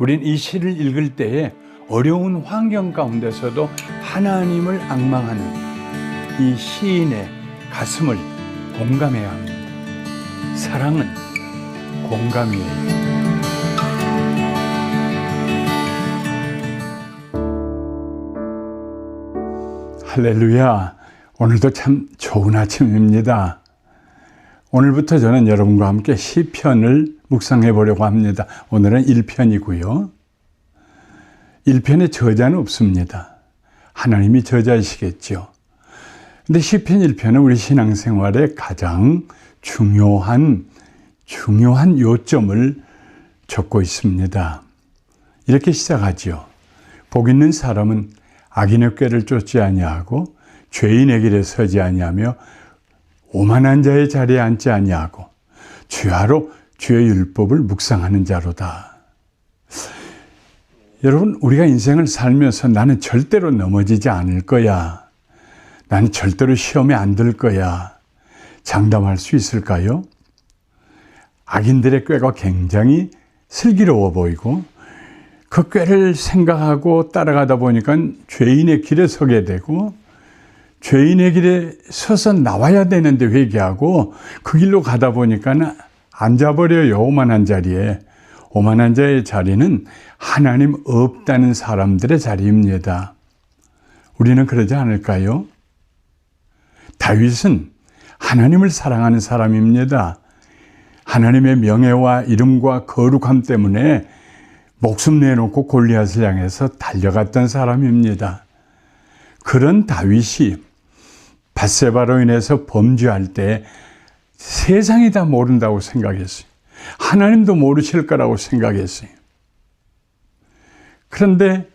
우린 이 시를 읽을 때에 어려운 환경 가운데서도 하나님을 악망하는 이 시인의 가슴을 공감해야 합니다. 사랑은 공감이에요. 할렐루야. 오늘도 참 좋은 아침입니다. 오늘부터 저는 여러분과 함께 시편을 묵상해 보려고 합니다. 오늘은 1편이고요. 1편에 저자는 없습니다. 하나님이 저자이시겠죠. 근데 시편 1편은 우리 신앙생활의 가장 중요한 중요한 요점을 적고 있습니다. 이렇게 시작하지요. 복 있는 사람은 악인의 꾀를 쫓지 아니하고 죄인의 길에 서지 아니하며 오만한 자의 자리에 앉지 아니하고 주야로 주의 율법을 묵상하는 자로다. 여러분, 우리가 인생을 살면서 나는 절대로 넘어지지 않을 거야. 나는 절대로 시험에 안 들 거야. 장담할 수 있을까요? 악인들의 꾀가 굉장히 슬기로워 보이고 그 꾀를 생각하고 따라가다 보니까 죄인의 길에 서게 되고 죄인의 길에 서서 나와야 되는데 회개하고 그 길로 가다 보니까 앉아버려요. 오만한 자리에. 오만한 자의 자리는 하나님 없다는 사람들의 자리입니다. 우리는 그러지 않을까요? 다윗은 하나님을 사랑하는 사람입니다. 하나님의 명예와 이름과 거룩함 때문에 목숨 내놓고 골리앗을 향해서 달려갔던 사람입니다. 그런 다윗이 바세바로 인해서 범죄할 때 세상이 다 모른다고 생각했어요. 하나님도 모르실 거라고 생각했어요. 그런데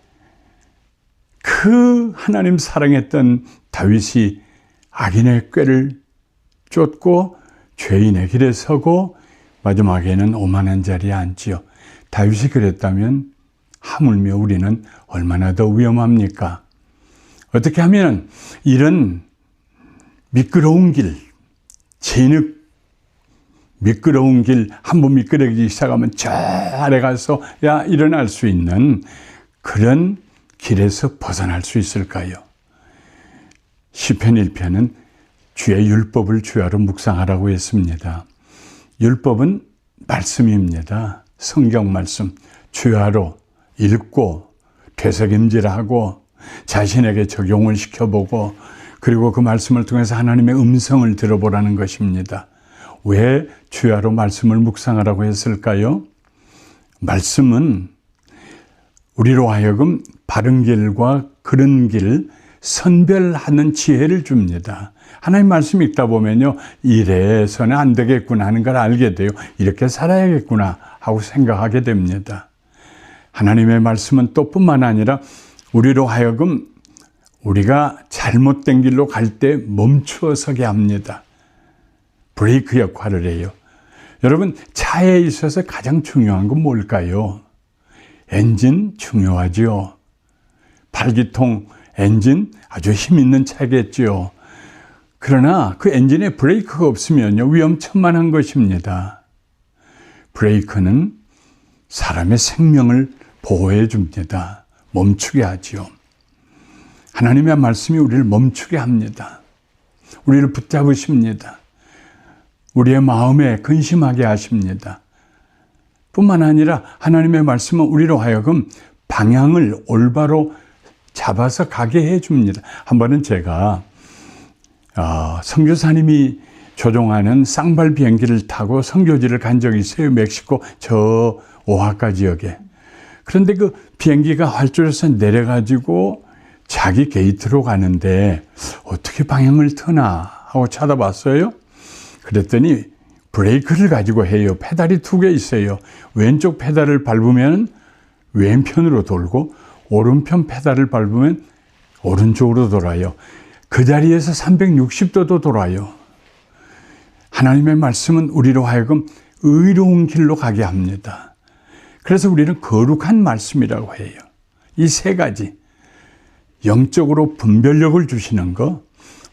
그 하나님 사랑했던 다윗이 악인의 꾀를 쫓고 죄인의 길에 서고 마지막에는 오만한 자리에 앉지요. 다윗이 그랬다면 하물며 우리는 얼마나 더 위험합니까? 어떻게 하면 이런 미끄러운 길, 진흙 미끄러운 길 한 번 미끄러지기 시작하면 저 아래 가서 야 일어날 수 있는 그런 길에서 벗어날 수 있을까요? 시편 1편은 주의 율법을 주야로 묵상하라고 했습니다. 율법은 말씀입니다. 성경 말씀 주야로 읽고 되새김질하고 자신에게 적용을 시켜보고 그리고 그 말씀을 통해서 하나님의 음성을 들어보라는 것입니다. 왜 주야로 말씀을 묵상하라고 했을까요? 말씀은 우리로 하여금 바른 길과 그른 길 선별하는 지혜를 줍니다. 하나님 말씀 읽다 보면요, 이래서는 안 되겠구나 하는 걸 알게 돼요. 이렇게 살아야겠구나 하고 생각하게 됩니다. 하나님의 말씀은 또 뿐만 아니라 우리로 하여금 우리가 잘못된 길로 갈 때 멈추어 서게 합니다. 브레이크 역할을 해요. 여러분, 차에 있어서 가장 중요한 건 뭘까요? 엔진 중요하죠. 발기통 엔진 아주 힘 있는 차겠죠. 그러나 그 엔진에 브레이크가 없으면요, 위험천만한 것입니다. 브레이크는 사람의 생명을 보호해 줍니다. 멈추게 하지요. 하나님의 말씀이 우리를 멈추게 합니다. 우리를 붙잡으십니다. 우리의 마음에 근심하게 하십니다. 뿐만 아니라 하나님의 말씀은 우리로 하여금 방향을 올바로 잡아서 가게 해 줍니다. 한 번은 제가 어, 선교사님이 조종하는 쌍발 비행기를 타고 선교지를 간 적이 있어요. 멕시코 저 오하카 지역에. 그런데 그 비행기가 활주로에서 내려가지고 자기 게이트로 가는데 어떻게 방향을 트나 하고 찾아봤어요. 그랬더니 브레이크를 가지고 해요. 페달이 두 개 있어요. 왼쪽 페달을 밟으면 왼편으로 돌고 오른편 페달을 밟으면 오른쪽으로 돌아요. 그 자리에서 360도도 돌아요. 하나님의 말씀은 우리로 하여금 의로운 길로 가게 합니다. 그래서 우리는 거룩한 말씀이라고 해요. 이 세 가지. 영적으로 분별력을 주시는 것,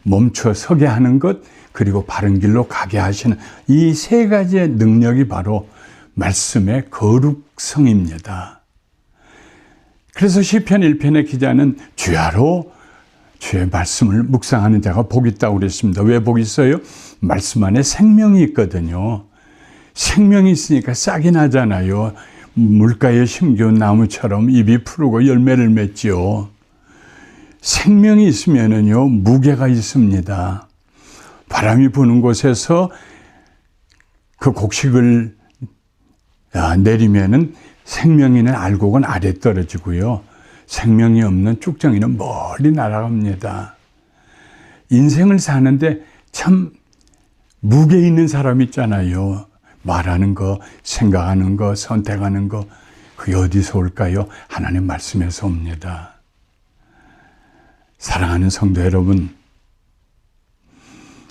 멈춰 서게 하는 것, 그리고 바른 길로 가게 하시는 이 세 가지의 능력이 바로 말씀의 거룩성입니다. 그래서 시편 1편의 기자는 주야로 주의 말씀을 묵상하는 자가 복 있다고 그랬습니다. 왜복 있어요? 말씀 안에 생명이 있거든요. 생명이 있으니까 싹이 나잖아요. 물가에 심겨온 나무처럼 잎이 푸르고 열매를 맺지요. 생명이 있으면은요, 무게가 있습니다. 바람이 부는 곳에서 그 곡식을 아, 내리면은 생명이는 알곡은 아래 떨어지고요. 생명이 없는 쭉정이는 멀리 날아갑니다. 인생을 사는데 참 무게 있는 사람 있잖아요. 말하는 거, 생각하는 거, 선택하는 거, 그게 어디서 올까요? 하나님 말씀에서 옵니다. 사랑하는 성도 여러분,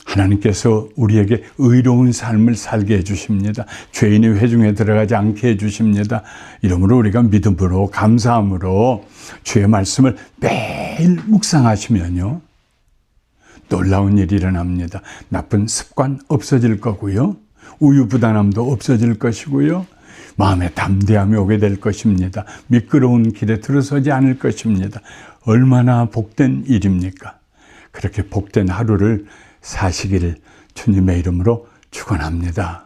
하나님께서 우리에게 의로운 삶을 살게 해주십니다. 죄인의 회중에 들어가지 않게 해주십니다. 이러므로 우리가 믿음으로, 감사함으로 주의 말씀을 매일 묵상하시면요. 놀라운 일이 일어납니다. 나쁜 습관 없어질 거고요. 우유부단함도 없어질 것이고요. 마음에 담대함이 오게 될 것입니다. 미끄러운 길에 들어서지 않을 것입니다. 얼마나 복된 일입니까? 그렇게 복된 하루를 사시기를 주님의 이름으로 축원합니다.